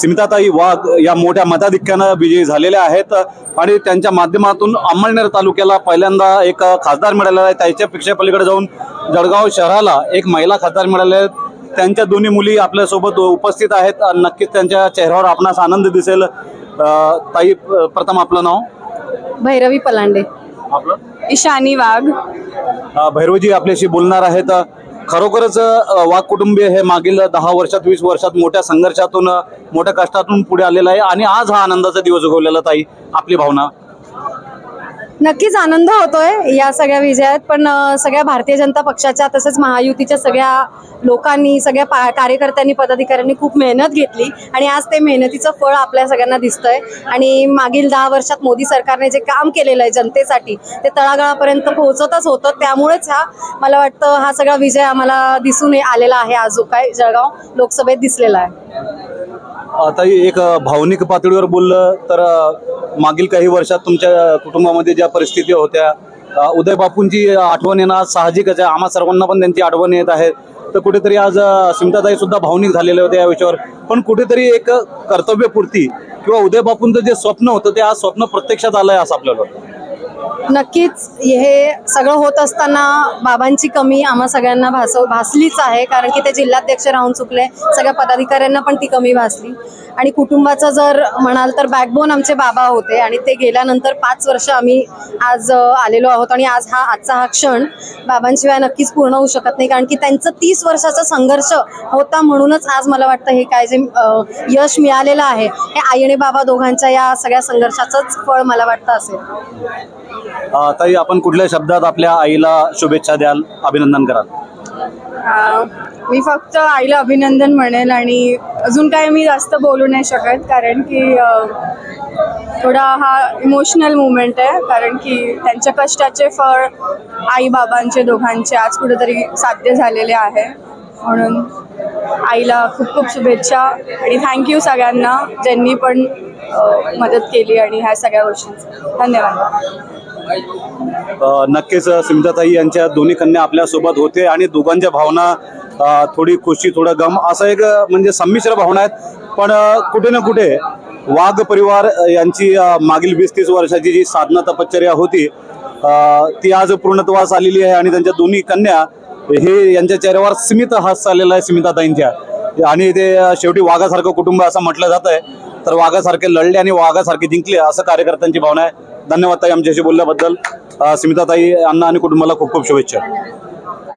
स्मिताताई वाघ या मोठ्या मताधिक्यानं विजयी झालेल्या आहेत आणि त्यांच्या माध्यमातून अंमळनेर तालुक्याला पहिल्यांदा एक खासदार मिळालेला आहे. त्याच्यापेक्षा पलीकडे जाऊन जळगाव शहराला एक महिला खासदार मिळाले आहेत. त्यांच्या दोन्ही मुली आपल्यासोबत उपस्थित आहेत आणि नक्कीच त्यांच्या चेहऱ्यावर आपणास आनंद दिसेल. ताई प्रथम आपलं नाव? भैरवी पलांडे. आपलं? ईशानी वाघ. भैरवजी आपल्याशी बोलणार आहेत. खरोखरच वाघ कुटुंबीय हे मागील दहा वर्षात वीस वर्षात मोठ्या संघर्षातून मोठ्या कष्टातून पुढे आलेलं आहे. आणि आज हा आनंदाचा दिवस उगवलेला ताई. आपली भावना. नक्कीच आनंद होतोय या सगळ्या विजयात पण सगळ्या भारतीय जनता पक्षाच्या तसंच महायुतीच्या सगळ्या लोकांनी सगळ्या पा- कार्यकर्त्यांनी पदाधिकाऱ्यांनी खूप मेहनत घेतली आणि आज ते मेहनतीचं फळ आपल्या सगळ्यांना दिसतंय. आणि मागील दहा वर्षात मोदी सरकारने जे काम केलेलं आहे जनतेसाठी ते तळागाळापर्यंत पोहोचतच होतं. त्यामुळेच हा मला वाटतं हा सगळा विजय आम्हाला दिसून ये- आलेला आहे. आज जो काय जळगाव लोकसभेत दिसलेला आहे. आता एक भावनिक पातळीवर बोललं तर मागील काही वर्षात तुमच्या कुटुंबामध्ये ज्या परिस्थिती होत्या उदय बापूंची आठवण येणं आज साहजिकच आहे. आम्हा सर्वांना पण त्यांची आठवण येत आहे. तर कुठेतरी आज अ, स्मिताताई सुद्धा भावनिक झालेले होते या विषयावर. पण कुठेतरी एक कर्तव्यपूर्ती किंवा उदय बापूंचं जे स्वप्न होतं ते आज स्वप्न प्रत्यक्षात आलं आहे असं आपल्याला नक्कीच हे सगळं होत असताना बाबांची कमी आम्हा सगळ्यांना भासव भासलीच आहे. कारण की ते जिल्हाध्यक्ष राहून चुकले. सगळ्या पदाधिकाऱ्यांना पण ती कमी भासली. आणि कुटुंबाचं जर म्हणाल तर बॅकबोन आमचे बाबा होते. आणि ते गेल्यानंतर पाच वर्ष आम्ही आज आलेलो आहोत. आणि आज हा आजचा हा क्षण बाबांशिवाय नक्कीच पूर्ण होऊ शकत नाही. कारण की त्यांचं तीस वर्षाचा संघर्ष होता म्हणूनच आज मला वाटतं हे काय जे यश मिळालेलं आहे. हे आई आणि बाबा दोघांच्या या सगळ्या संघर्षाचंच फळ मला वाटतं असेल. ताई आपण कुठल्या शब्दात आपल्या आईला शुभेच्छा द्याल अभिनंदन कराल? मी फक्त आईला अभिनंदन म्हणेल आणि अजून काय मी जास्त बोलू नाही शकत कारण की थोडा हा इमोशनल मुवमेंट आहे कारण की त्यांच्या कष्टाचे फळ आई बाबांचे दोघांचे आज कुठेतरी साध्य झालेले आहे. म्हणून आईला खूप खूप शुभेच्छा आणि थँक्यू सगळ्यांना ज्यांनी पण मदत केली आणि ह्या सगळ्या गोष्टींचं. धन्यवाद. नक्कीच स्मिताताई यांच्या दोन्ही कन्या आपल्यासोबत होते आणि दोघांच्या भावना थोडी खुशी थोडं गम असं एक म्हणजे संमिश्र भावना आहेत. पण कुठे ना कुठे वाघ परिवार यांची मागील वीस तीस वर्षाची जी साधना तपश्चर्या होती ती आज पूर्णत्वास आलेली आहे आणि त्यांच्या दोन्ही कन्या हे यांच्या चेहऱ्यावर स्मित हास्य आलेला आहे स्मिताताईंच्या आणि ते शेवटी वाघासारखं कुटुंब असं म्हटलं जात आहे तर वाघासारखे लढले आणि वाघासारखे जिंकले असं कार्यकर्त्यांची भावना आहे. धन्यवाद ताई आमच्याशी बोलल्याबद्दल. स्मिताताई अण्णा आणि कुटुंबाला खूप खूप शुभेच्छा.